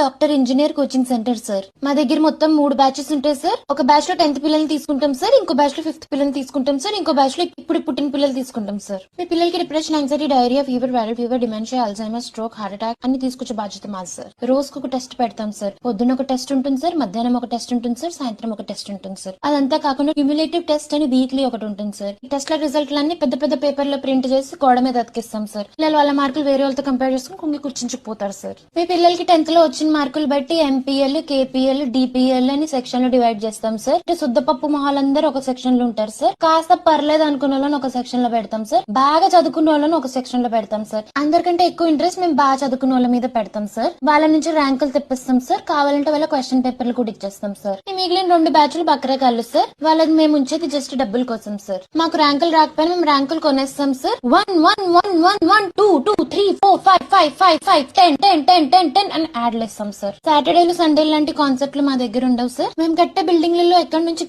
Doctor engineer coaching centre sir. మా దగ్గర మొత్తం మూడు బ్యాచెస్ ఉంటాయి సార్. ఒక బ్యాచ్లో టెన్త్ పిల్లల్ని తీసుకుంటాం సార్. ఇంకో బ్యాచ్లో ఫిఫ్త్ పిల్లల్ని తీసుకుంటాం సార్. ఇంకో బ్యాచ్లో ఇప్పుడు పుట్టిన పిల్లలు తీసుకుంటాం సార్. మీ పిల్లలకి depression anxiety diarrhoea fever viral fever dementia Alzheimer stroke heart attack అన్ని తీసుకొచ్చే బాధ్యత మాది సార్. రోజుకు ఒక టెస్ట్ పెడతాం సార్. పొద్దున్న ఒక టెస్ట్ ఉంటుంది సార్. మధ్యాహ్నం ఒక టెస్ట్ ఉంటుంది సార్. సాయంత్రం ఒక టెస్ట్ ఉంటుంది సార్. అదంతా కాకుండా క్యూములేటివ్ టెస్ట్ అని వీక్లీ ఒకటి ఉంటుంది సార్. ఈ టెస్ట్ల రిజల్ట్లన్నీ పెద్ద పెద్ద పేపర్లో ప్రింట్ చేసి గోడ మీద అతికిస్తాం సార్. పిల్లలు వాళ్ళ మార్కులు వేరే వాళ్ళతో కంపేర్ చేసుకుని కుంగి కూర్చుంచుకుపోతారు సార్. మీ పిల్లలకి టెన్త్లో వచ్చిన మార్కులు బట్టి ఎంపీఎల్ కేపీఎల్ డిపిఎల్ అని సెక్షన్లో డివైడ్ చేస్తాం సార్ శుద్ధపప్పు మొహాలందరూ ఒక సెక్షన్లో ఉంటారు సార్ కాస్త పర్లేదు అనుకున్న వాళ్ళని ఒక సెక్షన్లో పెడతాం సార్ బాగా చదువుకున్న వాళ్ళని ఒక సెక్షన్లో పెడతాం సార్ అందరికంటే ఎక్కువ ఇంట్రెస్ట్ మేము బాగా చదువుకున్న వాళ్ళ మీద పెడతాం సార్ వాళ్ళ నుంచి ర్యాంకులు తెప్పిస్తాం సార్ కావాలంటే వాళ్ళ క్వశ్చన్ పేపర్లు కూడా ఇచ్చేస్తాం సార్ మిగిలిన రెండు బ్యాచ్లు బక్రే కళ్ళు సార్ వాళ్ళకి మేము ఉంచేది జస్ట్ డబ్బుల కోసం సార్ మాకు ర్యాంకులు రాకపోయినా మేము ర్యాంకులు కొనేస్తాం sir one one one one one two two three four five five five five ten ten ten ten ten అని లెస్ చేస్తాం సార్ సాటర్డేలు సండేలు లాంటి కాన్సెప్ట్లు మా దగ్గర ఉండవు సార్ మేము కట్టే బిల్డింగ్లలో ఎక్కడి నుంచి